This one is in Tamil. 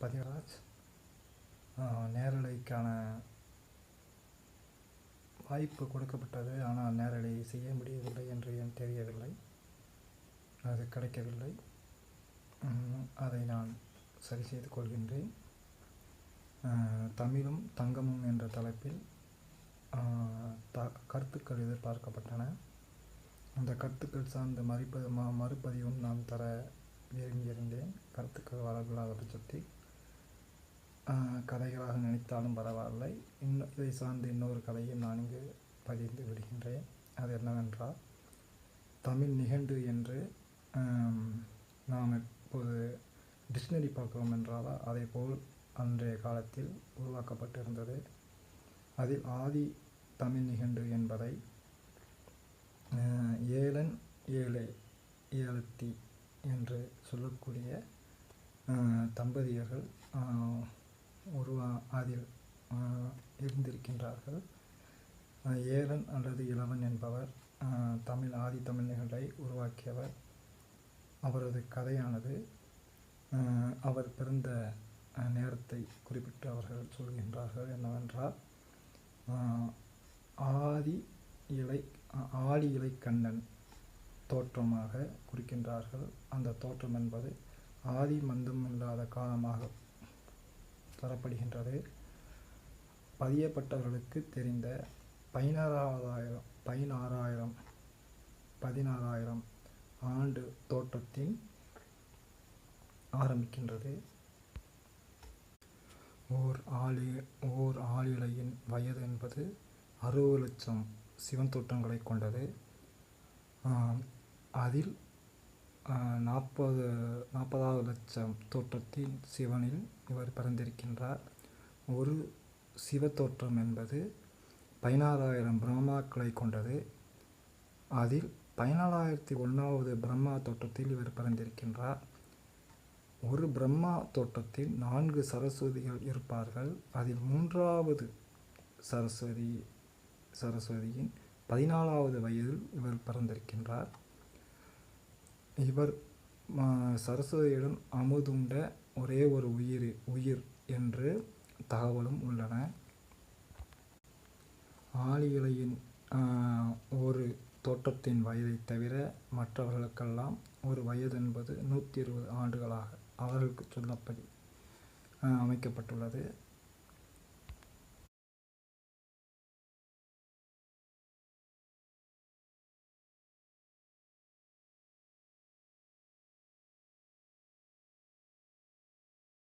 பதிவராஜ் நேரலைக்கான வாய்ப்பு கொடுக்கப்பட்டது. ஆனால் நேரலை செய்ய முடியவில்லை என்று என் தெரியவில்லை. அது கிடைக்கவில்லை. அதை நான் சரி செய்து கொள்கின்றேன். தமிழும் தங்கமும் என்ற தலைப்பில் த கருத்துக்கள் எதிர்பார்க்கப்பட்டன. அந்த கருத்துக்கள் சார்ந்த மறுப்ப மறுபதிவும் நான் தர விரும்பியிருந்தேன் கருத்துக்கள் வரவில்லாத பட்சத்தில். கதைகளாக நினைத்தாலும் பரவாயில்லை. இன்னும் இதை சார்ந்து இன்னொரு கதையும் நான் இங்கு பதிந்து விடுகின்றேன். அது என்னவென்றால் தமிழ் நிகண்டு என்று நாம் இப்போது டிக்ஷனரி பார்க்கிறோம் என்றால் அதேபோல் அன்றைய காலத்தில் உருவாக்கப்பட்டிருந்தது. அதில் ஆதி தமிழ் நிகண்டு என்பதை ஏழன் ஏழை ஏழத்தி என்று சொல்லக்கூடிய தம்பதியர்கள் உருவா அதில் இருந்திருக்கின்றார்கள். ஏழன் ஏலன் அல்லது இளவன் என்பவர் தமிழ் ஆதி தமிழ் உருவாக்கியவர். அவரது கதையானது அவர் பிறந்த நேரத்தை குறிப்பிட்டு அவர்கள் சொல்கின்றார்கள் என்னவென்றால் ஆதி இலை ஆதி ஆடி இலை கண்ணன் தோற்றமாக குறிக்கின்றார்கள். அந்த தோற்றம் என்பது ஆதி மந்தம் இல்லாத காலமாக தரப்படுகின்றது. பதியப்பட்டவர்களுக்கு தெரிந்த பதினாறாவதாயிரம் பதினாறாயிரம் பதினாறாயிரம் ஆண்டு தோற்றத்தின் ஆரம்பிக்கின்றது. ஓர் ஆளி ஓர் ஆளிலையின் வயது என்பது அறுபது லட்சம் சிவன் தோற்றங்களை கொண்டது. அதில் நாற்பது நாற்பதாவது லட்சம் தோற்றத்தில் சிவனில் இவர் பிறந்திருக்கின்றார். ஒரு சிவ தோற்றம் என்பது பதினாறாயிரம் பிரம்மாக்களை கொண்டது. அதில் பதினாலாயிரத்தி ஒன்றாவது பிரம்மா தோற்றத்தில் இவர் பிறந்திருக்கின்றார். ஒரு பிரம்மா தோற்றத்தில் நான்கு சரஸ்வதிகள் இருப்பார்கள். அதில் மூன்றாவது சரஸ்வதி சரஸ்வதியின் பதினாலாவது வயதில் இவர் பிறந்திருக்கின்றார். இவர் சரஸ்வதியிடம் அமுதுண்ட ஒரே ஒரு உயிர் உயிர் என்று தகவலும் உள்ளன. ஆளிலையின் ஒரு தோட்டத்தின் வயதை தவிர மற்றவர்களுக்கெல்லாம் ஒரு வயது என்பது நூற்றி இருபது ஆண்டுகளாக அவர்களுக்கு சொல்லப்படி அமைக்கப்பட்டுள்ளது.